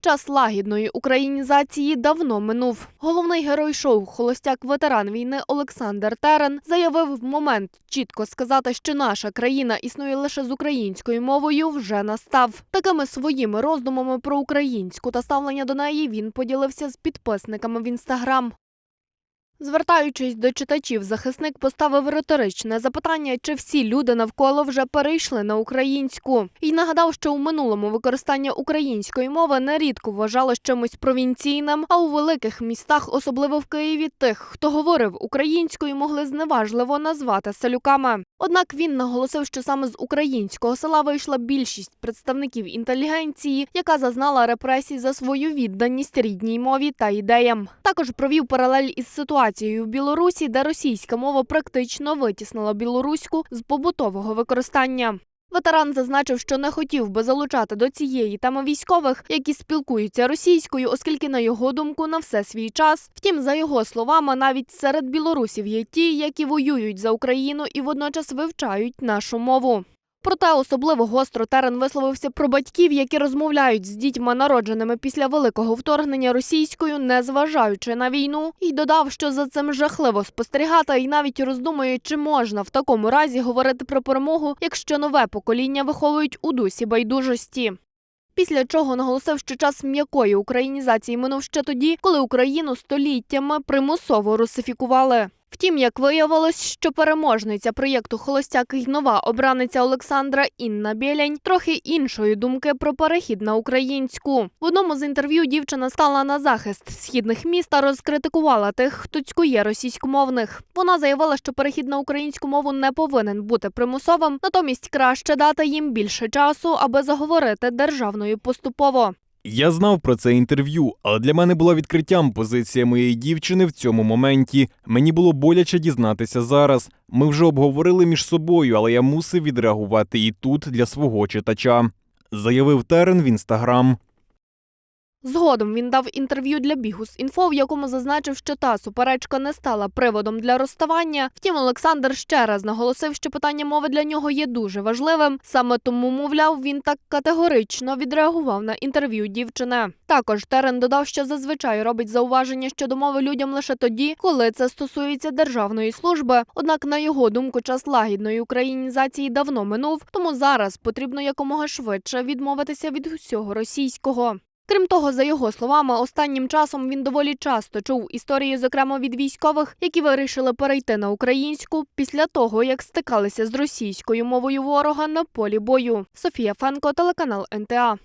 Час лагідної українізації давно минув. Головний герой шоу Холостяк ветеран війни Олександр Терен заявив момент чітко сказати, що наша країна існує лише з українською мовою. Вже настав. Такими своїми роздумами про українську та ставлення до неї він поділився з підписниками в інстаграм. Звертаючись до читачів, захисник поставив риторичне запитання, чи всі люди навколо вже перейшли на українську, і нагадав, що у минулому використання української мови нерідко вважалось чимось провінційним, а у великих містах, особливо в Києві, тих, хто говорив українською, могли зневажливо назвати селюками. Однак він наголосив, що саме з українського села вийшла більшість представників інтелігенції, яка зазнала репресій за свою відданість рідній мові та ідеям. Також провів паралель із ситуацією в Білорусі, де російська мова практично витіснила білоруську з побутового використання. Ветеран зазначив, що не хотів би залучати до цієї теми військових, які спілкуються російською, оскільки, на його думку, на все свій час. Втім, за його словами, навіть серед білорусів є ті, які воюють за Україну і водночас вивчають нашу мову. Проте особливо гостро Терен висловився про батьків, які розмовляють з дітьми, народженими після великого вторгнення російською, не зважаючи на війну, і додав, що за цим жахливо спостерігати, і навіть роздумує, чи можна в такому разі говорити про перемогу, якщо нове покоління виховують у дусі байдужості. Після чого наголосив, що час м'якої українізації минув ще тоді, коли Україну століттями примусово русифікували. Втім, як виявилось, що переможниця проєкту Холостяк і нова обраниця Олександра Інна Білянь трохи іншої думки про перехід на українську. В одному з інтерв'ю дівчина стала на захист східних міст та розкритикувала тих, хто цькує російськомовних. Вона заявила, що перехід на українську мову не повинен бути примусовим, натомість краще дати їм більше часу, аби заговорити державною поступово. Я знав про це інтерв'ю, але для мене була відкриттям позиція моєї дівчини в цьому моменті. Мені було боляче дізнатися зараз. Ми вже обговорили між собою, але я мусив відреагувати і тут для свого читача. Заявив Терен в інстаграм. Згодом він дав інтерв'ю для Бігус.Інфо, в якому зазначив, що та суперечка не стала приводом для розставання. Втім, Олександр ще раз наголосив, що питання мови для нього є дуже важливим. Саме тому, мовляв, він так категорично відреагував на інтерв'ю дівчини. Також Терен додав, що зазвичай робить зауваження щодо мови людям лише тоді, коли це стосується державної служби. Однак, на його думку, час лагідної українізації давно минув, тому зараз потрібно якомога швидше відмовитися від усього російського. Крім того, за його словами, останнім часом він доволі часто чув історії, зокрема від військових, які вирішили перейти на українську після того, як стикалися з російською мовою ворога на полі бою. Софія Фенко, телеканал НТА.